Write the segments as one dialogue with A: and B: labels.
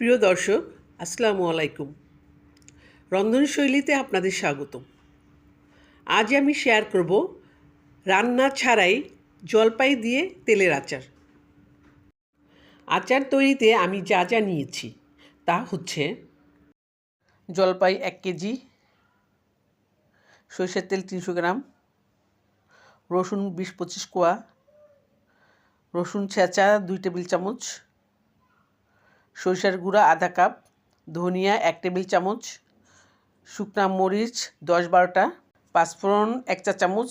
A: প্রিয় দর্শক, আসসালামু আলাইকুম। রন্ধনশৈলীতে আপনাদের স্বাগতম। আজ আমি শেয়ার করব রান্না ছাড়াই জলপাই দিয়ে তেলের আচার। আচার তৈরিতে আমি যা যা নিয়েছি, তা হচ্ছে জলপাই এক কেজি, সরষের তেল তিনশো গ্রাম, রসুন বিশ পঁচিশ কোয়া, রসুন ছেঁচা দুই টেবিল চামচ সরিষার গুঁড়া আধা কাপ, ধনিয়া এক টেবিল চামচ, শুকনা মরিচ দশ বারোটা, পাঁচফোড়ন এক চা চামচ,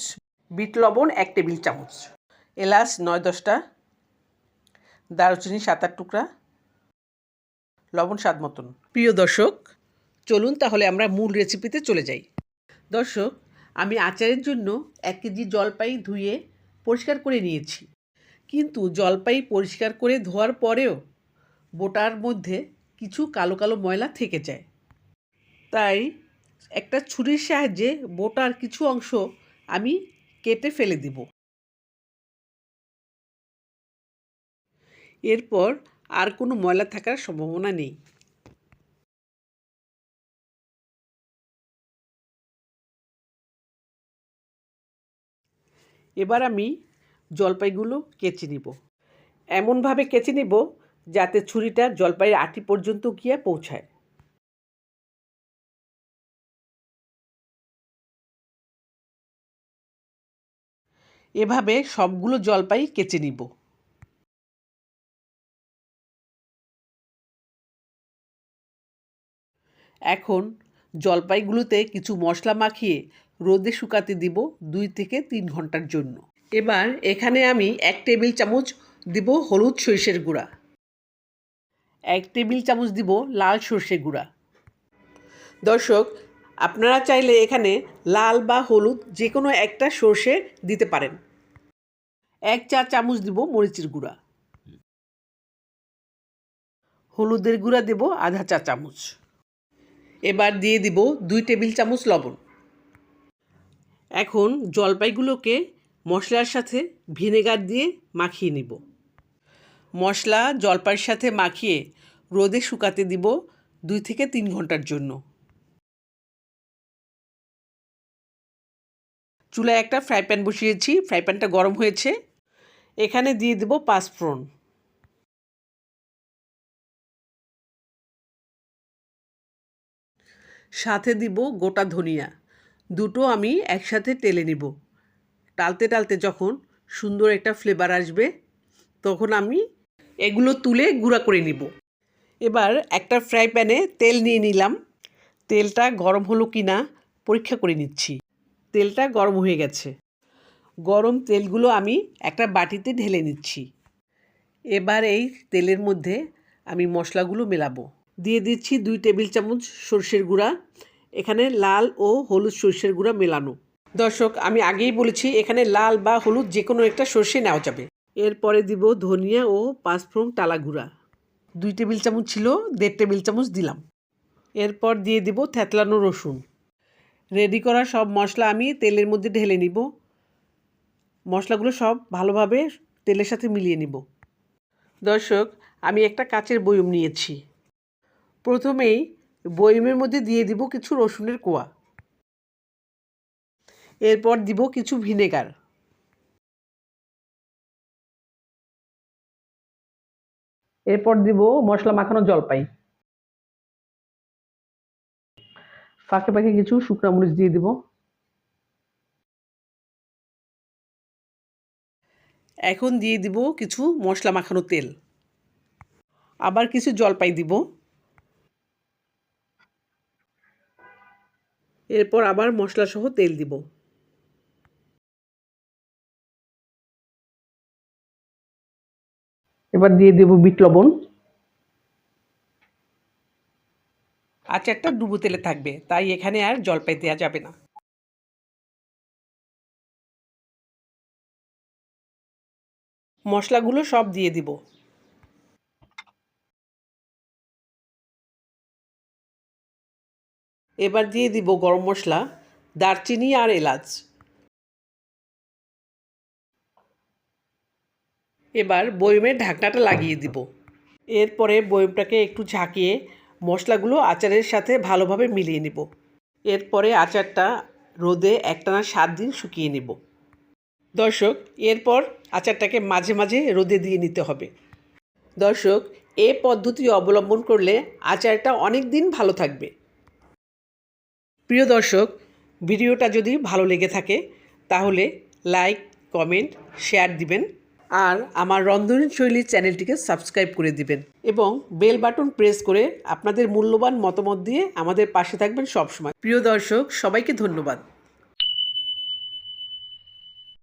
A: বিট লবণ এক টেবিল চামচ, এলাচ নয় দশটা, দারুচিনি সাত আট টুকরা, লবণ স্বাদ মতন। প্রিয় দর্শক, চলুন তাহলে আমরা মূল রেসিপিতে চলে যাই। দর্শক, আমি আচারের জন্য এক কেজি জলপাই ধুয়ে পরিষ্কার করে নিয়েছি। কিন্তু জলপাই পরিষ্কার করে ধোয়ার পরেও বোটার মধ্যে কিছু কালো কালো ময়লা থেকে যায়। তাই একটা ছুরির সাহায্যে বোটার কিছু অংশ আমি কেটে ফেলে দিব। এরপর আর কোনো ময়লা থাকার সম্ভাবনা নেই। এবার আমি জলপাইগুলো কেচে নিব। এমনভাবে কেচে নিব যাতে ছুরিটা জলপাইয়ের আটি পর্যন্ত গিয়ে পৌঁছায়। এভাবে সবগুলো জলপাই কেচে নিব। এখন জলপাইগুলোতে কিছু মশলা মাখিয়ে রোদে শুকাতে দিব দুই থেকে তিন ঘণ্টার জন্য। এবার এখানে আমি এক টেবিল চামচ দিব হলুদ সরিষের গুঁড়া। এক টেবিল চামচ দিব লাল সর্ষে গুঁড়া। দর্শক আপনারা চাইলে এখানে লাল বা হলুদ যে কোনো একটা সর্ষে দিতে পারেন। এক চা চামচ দিব মরিচের গুঁড়া। হলুদের গুঁড়া দেব আধা চা চামচ। এবার দিয়ে দিব দুই টেবিল চামচ লবণ। এখন জলপাইগুলোকে মশলার সাথে ভিনেগার দিয়ে মাখিয়ে নিব। মশলা জলপাইয়ের সাথে মাখিয়ে রোদে শুকাতে দিব দুই থেকে তিন ঘণ্টার জন্য। চুলায় একটা ফ্রাই প্যান বসিয়েছি, ফ্রাই প্যানটা গরম হয়েছে। এখানে দিয়ে দেব পাঁচফোড়ন সাথে দিব গোটা ধনিয়া। দুটো আমি একসাথে টেলে নিব। টালতে টালতে যখন সুন্দর একটা ফ্লেভার আসবে, তখন আমি এগুলো তুলে গুঁড়া করে নিব। এবার একটা ফ্রাই প্যানে তেল নিয়ে নিলাম। তেলটা গরম হলো কি না পরীক্ষা করে নিচ্ছি। তেলটা গরম হয়ে গেছে। গরম তেলগুলো আমি একটা বাটিতে ঢেলে নিচ্ছি। এবার এই তেলের মধ্যে আমি মশলাগুলো মেলাবো। দিয়ে দিচ্ছি দুই টেবিল চামচ সর্ষের গুঁড়া। এখানে লাল ও হলুদ সর্ষের গুঁড়া মেলানো। দর্শক, আমি আগেই বলেছি, এখানে লাল বা হলুদ যে কোনো একটা সর্ষে নেওয়া যাবে। এরপরে দিব ধনিয়া ও পাঁচফোড়ন টালা গুঁড়া। দুই টেবিল চামচ ছিল দেড় টেবিল চামচ দিলাম। এরপর দিয়ে দিব থেতলানো রসুন। রেডি করা সব মশলা আমি তেলের মধ্যে ঢেলে নিব। মশলাগুলো সব ভালোভাবে তেলের সাথে মিলিয়ে নিব। দর্শক আমি একটা কাচের বয়ম নিয়েছি। প্রথমেই বয়মের মধ্যে দিয়ে দিব কিছু রসুনের কোয়া। এরপর দিব কিছু ভিনেগার। এরপর দিব মশলা মাখানো জলপাই। ফাঁকে ফাঁকে কিছু শুকনা মরিচ দিয়ে দিব। এখন দিয়ে দিব কিছু মশলা মাখানো তেল। আবার কিছু জলপাই দিব। এরপর আবার মশলা সহ তেল দিব। এবার দিয়ে দেব বিট লবণ। আচারটা ডুবো তেলে থাকবে, তাই এখানে আর জলপাই দেওয়া যাবে না। মশলাগুলো সব দিয়ে দিব। এবার দিয়ে দিব গরম মশলা, দারচিনি আর এলাচ। এবার বয়মের ঢাকনাটা লাগিয়ে দিব। এরপরে বয়মটাকে একটু ঝাঁকিয়ে মশলাগুলো আচারের সাথে ভালোভাবে মিলিয়ে নেব। এরপরে আচারটা রোদে একটানা সাত দিন শুকিয়ে নেব। দর্শক, এরপর আচারটাকে মাঝে মাঝে রোদে দিয়ে নিতে হবে। দর্শক, এ পদ্ধতি অবলম্বন করলে আচারটা অনেক দিন ভালো থাকবে। প্রিয় দর্শক, ভিডিওটা যদি ভালো লেগে থাকে, তাহলে লাইক, কমেন্ট, শেয়ার দিবেন। আর আমার রন্ধনী শৈলীর চ্যানেলটিকে সাবস্ক্রাইব করে দিবেন এবং বেল বাটন প্রেস করে আপনাদের মূল্যবান মতামত দিয়ে আমাদের পাশে থাকবেন সবসময়। প্রিয় দর্শক, সবাইকে ধন্যবাদ।